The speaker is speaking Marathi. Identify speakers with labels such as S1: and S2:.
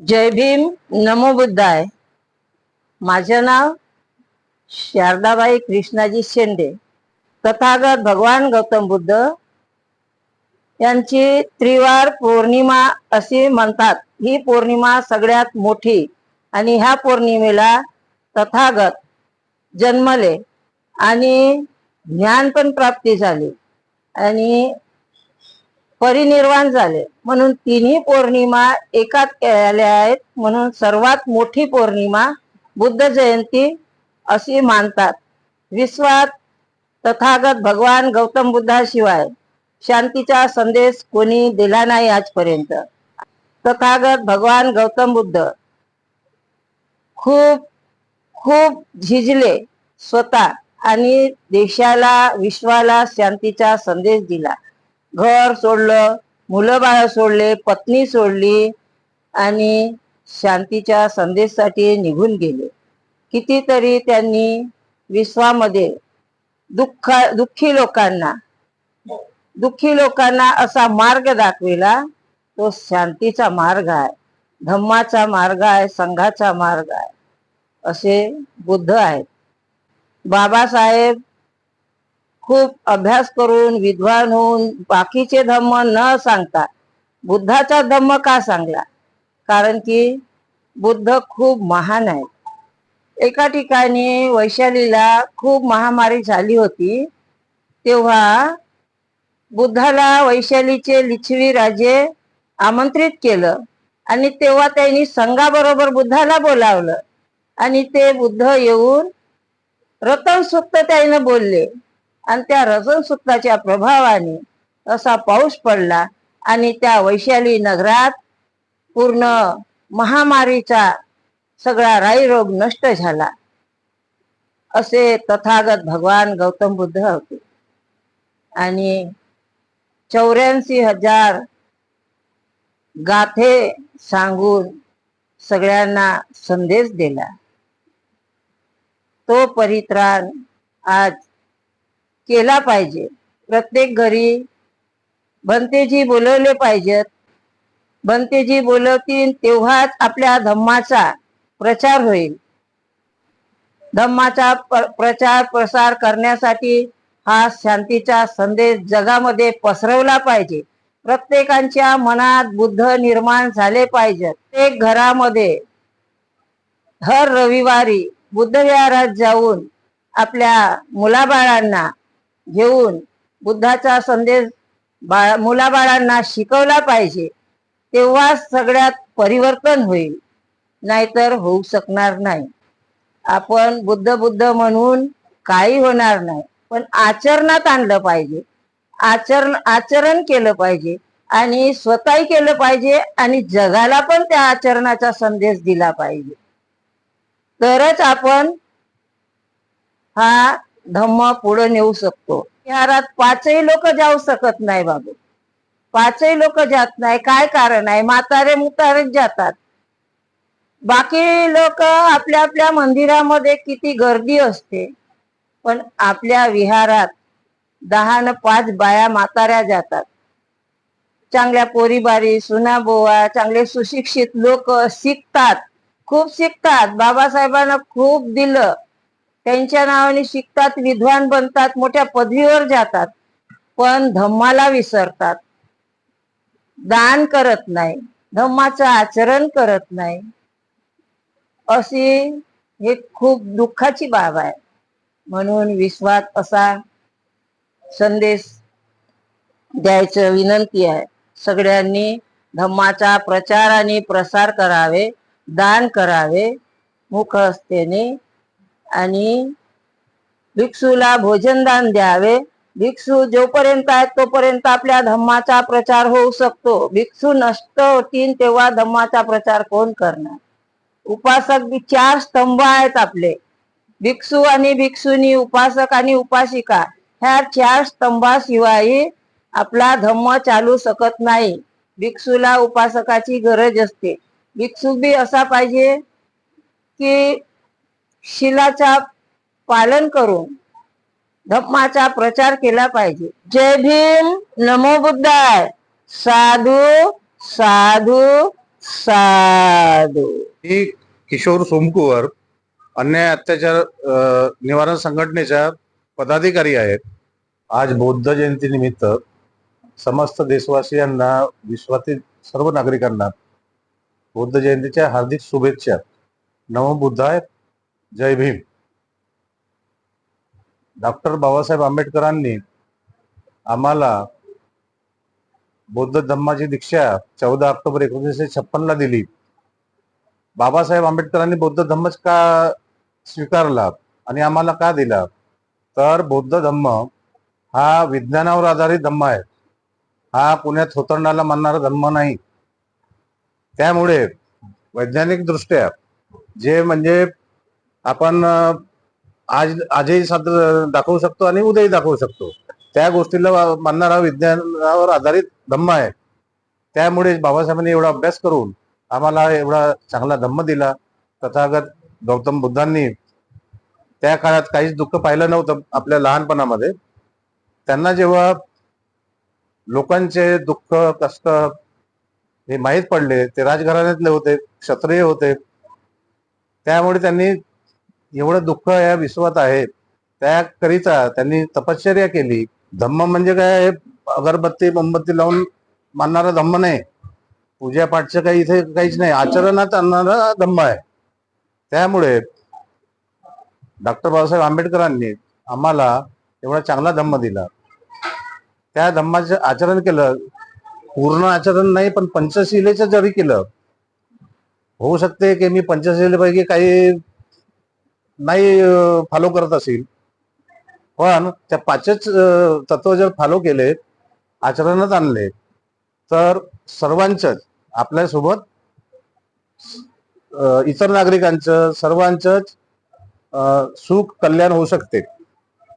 S1: जय भीम नमो बुद्धाय. माझं नाव शारदाबाई कृष्णाजी शेंडे. तथागत भगवान गौतम बुद्ध यांची त्रिवार पौर्णिमा अशी म्हणतात. ही पौर्णिमा सगळ्यात मोठी आणि ह्या पौर्णिमेला तथागत जन्मले आणि ज्ञान पण प्राप्ती झाली. आणि परिनिर्वाण झाले. म्हणून तिन्ही पौर्णिमा एकात केल्या आहेत. म्हणून सर्वात मोठी पौर्णिमा बुद्ध जयंती अशी मानतात. विश्वात तथागत भगवान गौतम बुद्धाशिवाय शांतीचा संदेश कोणी दिला नाही आजपर्यंत. तथागत भगवान गौतम बुद्ध खूप खूप झिजले स्वतः आणि देशाला विश्वाला शांतीचा संदेश दिला. घर सोडलं मुलं बाळ सोडले पत्नी सोडली आणि शांतीच्या संदेशासाठी निघून गेले. कितीतरी त्यांनी विश्वामध्ये दुःख दुःखी लोकांना दुःखी लोकांना असा मार्ग दाखविला तो शांतीचा मार्ग आहे धम्माचा मार्ग आहे संघाचा मार्ग आहे असे बुद्ध आहेत. बाबासाहेब खूप अभ्यास करून विद्वान होऊन बाकीचे धम्म न सांगता. बुद्धाचा धम्म का सांगला? कारण की बुद्ध खूप महान आहे एका ठिकाणी वैशालीला खूप महामारी झाली होती. तेव्हा बुद्धाला वैशालीचे लिच्छवी राजे आमंत्रित केलं आणि तेव्हा त्यांनी संघाबरोबर बुद्धाला बोलावलं. आणि ते बुद्ध येऊन रतन सुक्त त्याने बोलले. आणि त्या रजन सुक्ताच्या प्रभावाने असा पाऊस पडला आणि त्या वैशाली नगरात पूर्ण महामारीचा सगळा राईरोग नष्ट झाला. असे तथागत भगवान गौतम बुद्ध होते. आणि चौऱ्याऐंशी हजार गाथे सांगून सगळ्यांना संदेश दिला. तो परित्राण आज केला पाहिजे. प्रत्येक घरी भंतेजी बोलवले पाहिजेत. भंतेजी बोलवतील तेव्हाच आपल्या धम्माचा प्रचार होईल. धम्माचा प्रचार प्रसार करण्यासाठी हा शांतीचा संदेश जगामध्ये पसरवला पाहिजे. प्रत्येकांच्या मनात बुद्ध निर्माण झाले पाहिजेत. प्रत्येक घरामध्ये हर रविवारी बुद्धविहारात जाऊन आपल्या मुलाबाळांना घेऊन बुद्धाचा संदेश बाळा मुलाबाळांना शिकवला पाहिजे तेव्हा सगळ्यात परिवर्तन होईल. नाहीतर होऊ शकणार नाही. आपण बुद्ध बुद्ध म्हणून काही होणार नाही. पण आचरणात आणलं पाहिजे. आचरण आचरण केलं पाहिजे आणि स्वतःही केलं पाहिजे आणि जगाला पण त्या आचरणाचा संदेश दिला पाहिजे. तरच आपण हा धम्म पुढे नेऊ शकतो. विहारात पाचही लोक जाऊ शकत नाही बाबू. पाचही लोक जात नाही. काय कारण आहे? म्हातारे मुतारेच जातात. बाकी लोक आपल्या आपल्या मंदिरामध्ये किती गर्दी असते. पण आपल्या विहारात दहा न पाच बाया म्हाताऱ्या जातात. चांगल्या पोरीबारी सुनाबोवा चांगले सुशिक्षित लोक शिकतात. खूप शिकतात. बाबासाहेबांना खूप दिलं. त्यांच्या नावाने शिकतात विद्वान बनतात मोठ्या पदवीवर जातात पण धम्माला विसरतात. दान करत नाही धम्माचं आचरण करत नाही. अशी हे खूप दुःखाची बाब आहे. म्हणून विश्वात असा संदेश द्यायचं विनंती आहे. सगळ्यांनी धम्माचा प्रचार आणि प्रसार करावे दान करावे मुखहस्तेने आणि भिक्षूला भोजनदान द्यावे. भिक्षू जोपर्यंत आहेत तोपर्यंत आपल्या धम्माचा प्रचार होऊ शकतो. भिक्षू नष्ट होतील तेव्हा धम्माचा प्रचार कोण करणार? उपासक बी चार स्तंभ आहेत आपले. भिक्षू आणि भिक्षुनी उपासक आणि उपासिका ह्या चार स्तंभाशिवाय आपला धम्म चालू शकत नाही. भिक्षूला उपासकाची गरज असते. भिक्षू बी असा पाहिजे की शिलाचा पालन करून धम्माचा प्रचार केला पाहिजे. जय भीम. नमो बुद्धाय. साधू साधू साधू.
S2: मी किशोर सोमकुवर अन्याय अत्याचार निवारण संघटनेच्या पदाधिकारी आहेत. आज बौद्ध जयंती निमित्त समस्त देशवासियांना विश्वातील सर्व नागरिकांना बौद्ध जयंतीच्या हार्दिक शुभेच्छा. नमो बुद्धाय. जय भीम. डॉक्टर बाबासाहेब आंबेडकरांनी आम्हाला बौद्ध धम्माची दीक्षा चौदा ऑक्टोबर एकोणीसशे छप्पन ला दिली. बाबासाहेब आंबेडकरांनी बौद्ध धम्मच का स्वीकारला आणि आम्हाला का दिला? तर बौद्ध धम्म हा विज्ञानावर आधारित धम्म आहे. हा पुण्यात होतरणाला मानणारा धम्म नाही. त्यामुळे वैज्ञानिक दृष्ट्या जे म्हणजे आपण आज आजही सादर दाखवू शकतो आणि उद्याही दाखवू शकतो. त्या गोष्टीला मानणारा विज्ञानावर आधारित धम्म आहे. त्यामुळे बाबासाहेबांनी एवढा अभ्यास करून आम्हाला एवढा चांगला धम्म दिला. तथागत गौतम बुद्धांनी त्या काळात काहीच दुःख पाहिलं नव्हतं आपल्या लहानपणामध्ये. त्यांना जेव्हा लोकांचे दुःख कष्ट हे माहीत पडले ते राजघराण्यातले होते क्षत्रिय होते. त्यामुळे त्यांनी एवढं दुःख या विश्वात आहे त्याकरिता त्यांनी तपश्चर्या केली. धम्म म्हणजे काय हे अगरबत्ती मोमबत्ती लावून मानणारा धम्म नाही. पूजा पाठचं काही इथे काहीच नाही. आचरणात आणणारा धम्म आहे. त्यामुळे डॉक्टर बाबासाहेब आंबेडकरांनी आम्हाला एवढा चांगला धम्म दिला. त्या धम्माचं आचरण केलं. पूर्ण आचरण नाही पण पंचशिलेचं जरी केलं होऊ शकते की मी पंचशिलेपैकी काही नाही फॉलो करत असेल. पण त्या पाचच तत्व जर फॉलो केले आचरणात आणले तर सर्वांच आपल्यासोबत इतर नागरिकांचं सर्वांच सुख कल्याण होऊ शकते.